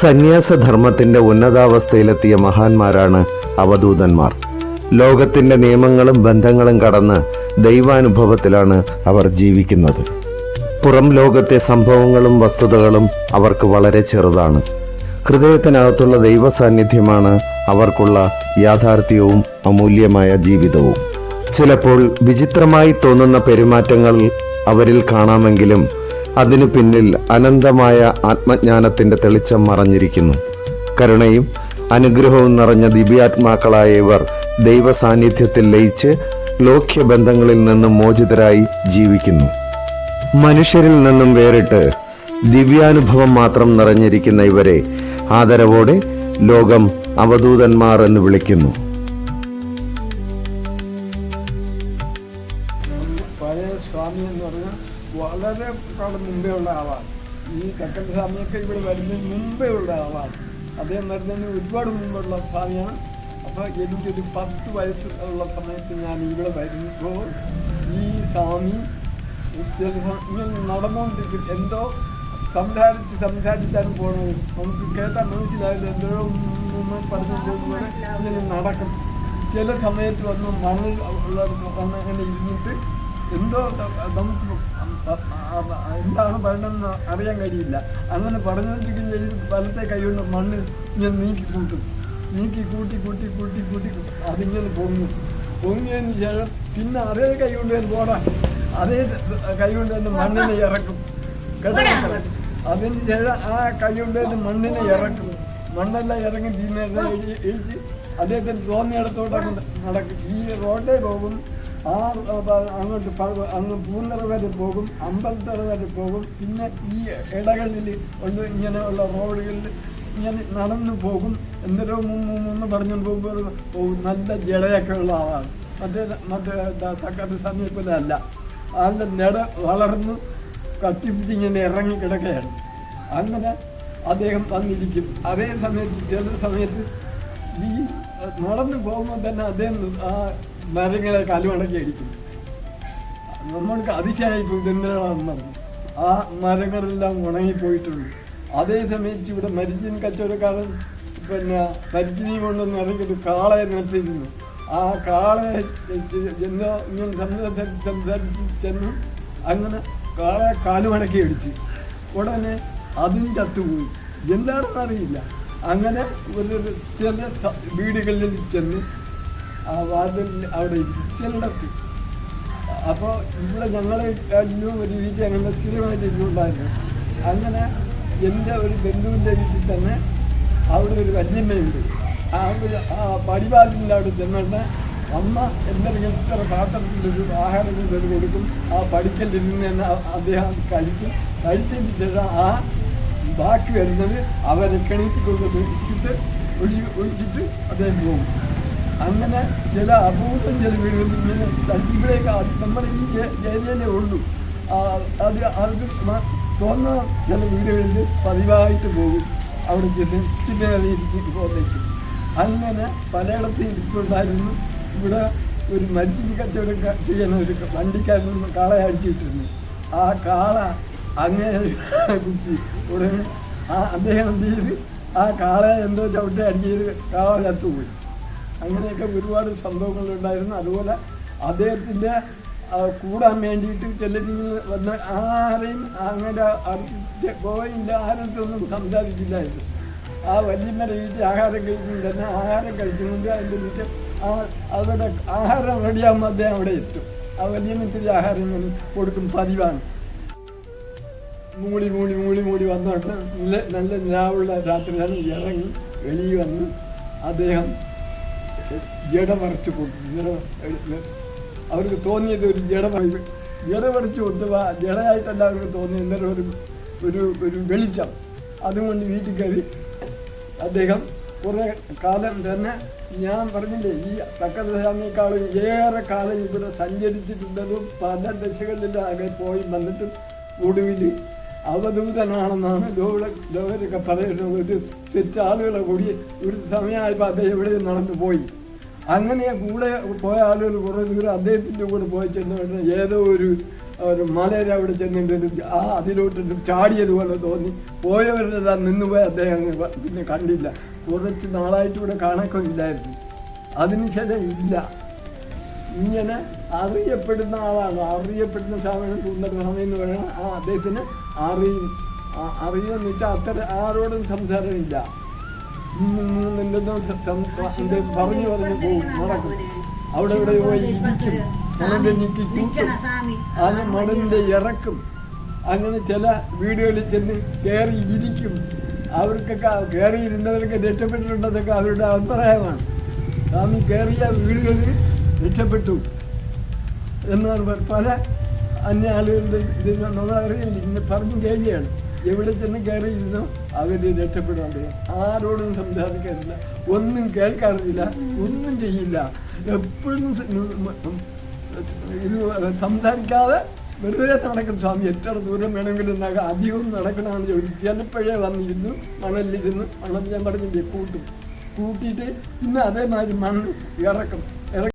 സന്യാസധർമ്മത്തിന്റെ ഉന്നതാവസ്ഥയിലെത്തിയ മഹാന്മാരാണ് അവധൂതന്മാർ. ലോകത്തിന്റെ നിയമങ്ങളും ബന്ധങ്ങളും കടന്ന് ദൈവാനുഭവത്തിലാണ് അവർ ജീവിക്കുന്നത്. പുറം ലോകത്തെ സംഭവങ്ങളും വസ്തുതകളും അവർക്ക് വളരെ ചെറുതാണ്. ഹൃദയത്തിനകത്തുള്ള ദൈവ സാന്നിധ്യമാണ് അവർക്കുള്ള യാഥാർത്ഥ്യവും അമൂല്യമായ ജീവിതവും. ചിലപ്പോൾ വിചിത്രമായി തോന്നുന്ന പെരുമാറ്റങ്ങൾ അവരിൽ കാണാമെങ്കിലും അതിനു പിന്നിൽ അനന്തമായ ആത്മജ്ഞാനത്തിന്റെ തെളിച്ചം മറഞ്ഞിരിക്കുന്നു. കരുണയും അനുഗ്രഹവും നിറഞ്ഞ ദിവ്യാത്മാക്കളായ ഇവർ ദൈവ സാന്നിധ്യത്തിൽ ലയിച്ച് ലോക്യബന്ധങ്ങളിൽ നിന്നും മോചിതരായി ജീവിക്കുന്നു. മനുഷ്യരിൽ നിന്നും വേറിട്ട് ദിവ്യാനുഭവം മാത്രം നിറഞ്ഞിരിക്കുന്ന ഇവരെ ആദരവോടെ ലോകം അവധൂതന്മാർ എന്ന് വിളിക്കുന്നു. മുമ്പേ ഉള്ള ആളാണ്. ഈ കക്കൽ സ്വാമിയൊക്കെ ഇവിടെ വരുന്നതിന് മുമ്പേ ഉള്ള ആളാണ്. അദ്ദേഹം വരുന്നതിന് ഒരുപാട് മുമ്പുള്ള സ്വാമിയാണ്. അപ്പോൾ എനിക്കൊരു പത്ത് വയസ്സ് ഉള്ള സമയത്ത് ഞാൻ ഇവിടെ വരുമ്പോൾ ഈ സ്വാമി ഇങ്ങനെ നടന്നുകൊണ്ടിരിക്കും. എന്തോ സംസാരിച്ച് സംസാരിച്ചാണ് പോണത് നമുക്ക് കേട്ടാൽ മനസ്സിലായില്ല എന്തോ പറഞ്ഞതുപോലെ ഇങ്ങനെ നടക്കും. ചില സമയത്ത് വന്ന് മണൽ ഉള്ളവർക്ക് അങ്ങനെ ഇരുന്നിട്ട് എന്തോ നമുക്ക് എന്താണ് പറയണമെന്ന് അറിയാൻ കഴിയില്ല. അങ്ങനെ പറഞ്ഞുകൊണ്ടിരിക്കുന്ന ഈ വലത്തെ കൈകൊണ്ട് മണ്ണ് ഇങ്ങനെ നീക്കി കൂട്ടും. നീക്കി കൂട്ടി കൂട്ടി കൂട്ടി കൂട്ടി അതിങ്ങനെ പൊങ്ങും. പൊങ്ങിയതിന് ശേഷം പിന്നെ അതേ കൈ കൊണ്ട് തന്നെ പോടാ. അതേ കൈ കൊണ്ട് തന്നെ മണ്ണിനെ ഇറക്കും. കേട്ടോ? അതിന് ശേഷം ആ കൈ കൊണ്ട് തന്നെ മണ്ണിനെ ഇറക്കും. മണ്ണെല്ലാം ഇറങ്ങി തീർന്ന ഇഴിച്ച് അദ്ദേഹത്തിന് തോന്നിയിടത്തോട്ടൊക്കെ നടക്കും. ഈ റോഡേ പോകും. ആ അങ്ങോട്ട് അങ്ങ് പൂന്തറ വരെ പോകും അമ്പലത്തറ വരെ പോകും. പിന്നെ ഈ ഇടകളിൽ ഉള്ള ഇങ്ങനെയുള്ള റോഡുകളിൽ ഇങ്ങനെ നടന്നു പോകും. എന്തൊരു മൂന്ന് പറഞ്ഞുകൊണ്ട് പോകുമ്പോൾ പോകും നല്ല ജടയൊക്കെ ഉള്ള ആളാണ്. മറ്റേ മറ്റേ തക്കാത്ത സമയപ്പോലെ അല്ല. ആളുടെ നെട വളർന്ന് കത്തിപ്പിച്ച് ഇങ്ങനെ ഇറങ്ങി കിടക്കുകയാണ്. അങ്ങനെ അദ്ദേഹം വന്നിരിക്കും. അതേ സമയത്ത് ചില സമയത്ത് ഈ നടന്നു പോകുമ്പോൾ തന്നെ അദ്ദേഹം ആ മരങ്ങളെ കാലുമടക്കി അടിക്കും നമ്മൾക്ക് അതിശയായി ഇതെന്തിനാണെന്ന് പറഞ്ഞു ആ മരങ്ങളെല്ലാം ഉണങ്ങിപ്പോയിട്ടുണ്ട്. അതേ സമയത്ത് ഇവിടെ മരിച്ചിൻ കച്ചവടക്കാരൻ പിന്നെ മരിച്ചിനി കൊണ്ടൊന്ന് ഇറങ്ങിയിട്ട് കാളയെ നിർത്തിയിരുന്നു ആ കാളയെ എന്തോ ഇങ്ങനെ സംസാരിച്ച് സംസാരിച്ച് ചെന്നു അങ്ങനെ കാളയെ കാലുമടക്കി അടിച്ച്. ഉടനെ അതും ചത്തുപോയി. എന്താണെന്ന് അറിയില്ല. അങ്ങനെ ഒരു ചില വീടുകളിൽ ചെന്ന് ആ വാതിൽ അവിടെ ചെല്ലത്തി അപ്പോൾ ഇവിടെ ഞങ്ങൾ കഴിഞ്ഞു ഒരു വീട്ടിൽ അങ്ങനെ സ്ഥിരമായിട്ട് ഇരുന്നുണ്ടായിരുന്നു അങ്ങനെ എന്റെ ഒരു ബന്ധുവിന്റെ വീട്ടിൽ തന്നെ അവിടെ ഒരു വല്യമ്മയുണ്ട്. ആ ആ പടിവാതിലിന്റെ അവിടെ ചെന്നിട്ട് അമ്മ എന്തെങ്കിലും എത്ര പാത്രത്തിലൊരു ആഹാരം കൊണ്ടൊരു കൊടുക്കും. ആ പടിക്കലിരുന്ന് തന്നെ അദ്ദേഹം കഴിക്കും. കഴിച്ചതിന് ശേഷം ആ ബാക്കി വരുന്നത് അവരെ കിണറ്റിക്കൊണ്ട് ഒഴിച്ചിട്ട് ഒഴിച്ച് ഒഴിച്ചിട്ട് അദ്ദേഹം പോകും. അങ്ങനെ ചില അപൂർവം ചില വീടുകളിൽ ഇവിടെയൊക്കെ നമ്മുടെ ഈ ജയിലേ ഉള്ളൂ. അത് അത് തോന്നുന്ന ചില വീടുകളിൽ പതിവായിട്ട് പോകും. അവിടെ ചെന്ന് പിന്നെ ഇരിക്കും പോകുന്നേക്കും അങ്ങനെ പലയിടത്തും ഇരിപ്പുണ്ടായിരുന്നു. ഇവിടെ ഒരു മരിച്ചിന് കച്ചവടം ചെയ്യണ ഒരു വണ്ടിക്കാരൻ കാളയെ അടിച്ചിട്ടിരുന്നു. ആ കാള അങ്ങനെ കുത്തി ഉടനെ ആ അദ്ദേഹം എന്ത് ചെയ്ത്? ആ കാളയെ എന്തോ ചവിട്ടി അടിച്ചത് കാള അങ്ങനെയൊക്കെ ഒരുപാട് സംഭവങ്ങളുണ്ടായിരുന്നു. അതുപോലെ അദ്ദേഹത്തിന്റെ കൂടാൻ വേണ്ടിയിട്ട് ചിലരിങ്ങനെ വന്ന് ആരെയും അങ്ങനെ പോയില്ല ആരത്തൊന്നും സംസാരിക്കില്ലായിരുന്നു ആ വല്യമ്മയുടെ വീട്ടിൽ ആഹാരം കഴിക്കുമ്പോൾ തന്നെ ആഹാരം കഴിക്കുന്നുണ്ട് അതിന്റെ വീട്ടിൽ ആ അവിടെ ആഹാരം റെഡിയാകുമ്പോൾ അദ്ദേഹം അവിടെ എത്തും. ആ വല്യമ്മത്തിരി ആഹാരം കൊടുക്കും പതിവാണ്. മൂളി മൂളി മൂളി മൂളി വന്നോട്ട് നല്ല നല്ല നിലാവുള്ള രാത്രിയാണ് ഇറങ്ങി വെളിയിൽ വന്ന് അദ്ദേഹം ജട കൊടുത്തു അവർക്ക് തോന്നിയത് ഒരു ജട ജട മറിച്ച് കൊടുത്തു ആ ജടയായിട്ടല്ല അവർക്ക് തോന്നിയ എന്തായാലും ഒരു ഒരു ഒരു വെളിച്ചം. അതുകൊണ്ട് വീട്ടിൽ കയറി അദ്ദേഹം കുറേ കാലം തന്നെ ഞാൻ പറഞ്ഞില്ലേ ഈ തക്കതസ്വാമിയെക്കാളും ഏറെ കാലം ഇവിടെ സഞ്ചരിച്ചിട്ടുള്ളതും പല ദശകളിലാകെ പോയി വന്നിട്ടും ഒടുവിൽ അവധൂതനാണെന്നാണ് ലോക ലോകരൊക്കെ പറയുന്നത്. ഒരു സെറ്റ് ആളുകളെ കൂടി ഒരു സമയമായപ്പോൾ അദ്ദേഹം ഇവിടെ നടന്നു പോയി അങ്ങനെ കൂടെ പോയ ആളുകൾ കുറേ ദൂരം അദ്ദേഹത്തിന്റെ കൂടെ പോയി ചെന്ന് കഴിഞ്ഞാൽ ഏതോ ഒരു ഒരു മലയിൽ അവിടെ ചെന്നിട്ട് ആ അതിലോട്ട് ചാടിയതുപോലെ തോന്നി. പോയവരെല്ലാം നിന്നുപോയി അദ്ദേഹം പിന്നെ കണ്ടില്ല. കുറച്ച് നാളായിട്ട് ഇവിടെ കാണക്കമില്ലായിരുന്നു അതിനുശേഷം ഇല്ല. ഇങ്ങനെ അറിയപ്പെടുന്ന ആളാണ്. അറിയപ്പെടുന്ന സ്വാമിയാണ് സുന്ദരസ്വാമി എന്ന് പറയുന്നത് ആ അദ്ദേഹത്തിന് അറിയും. അറിയുമെന്ന് വെച്ചാൽ അത്ര ആരോടും സംസാരമില്ല. പറഞ്ഞു പറഞ്ഞു പോകും നടക്കും അവിടെ ഇവിടെ പോയി ഇരിക്കും മണന്റെ അത് മണലിന്റെ ഇറക്കും അങ്ങനെ ചില വീടുകളിൽ ചെന്ന് കയറി ഇരിക്കും. അവർക്കൊക്കെ കയറിയിരുന്നവരൊക്കെ രക്ഷപ്പെട്ടിട്ടുണ്ടെന്നൊക്കെ അവരുടെ അഭിപ്രായമാണ്. സ്വാമി കയറിയ വീടുകളിൽ രക്ഷപ്പെട്ടു എന്നാണ് പല അന്യ ആളുകളുടെ ഇത് നമ്മൾ അറിയില്ല ഇങ്ങനെ പറഞ്ഞു കേൾക്കുകയാണ് എവിടെ ചെന്ന് കയറിയിരുന്നോ അവർ രക്ഷപ്പെടുന്നുണ്ട്. ആരോടും സംസാരിക്കാറില്ല. ഒന്നും കേൾക്കാറില്ല. ഒന്നും ചെയ്യില്ല. എപ്പോഴും ഇത് സംസാരിക്കാതെ വെറുതെ നടക്കും. സ്വാമി എത്ര ദൂരം വേണമെങ്കിലും അധികവും നടക്കണമെന്ന് ചോദിച്ചു. ചിലപ്പോഴേ വന്നിരുന്നു മണലിരുന്നു. മണൽ ഞാൻ പറഞ്ഞില്ലേ കൂട്ടും. കൂട്ടിയിട്ട് പിന്നെ അതേമാതിരി മണ്ണ് ഇറക്കും.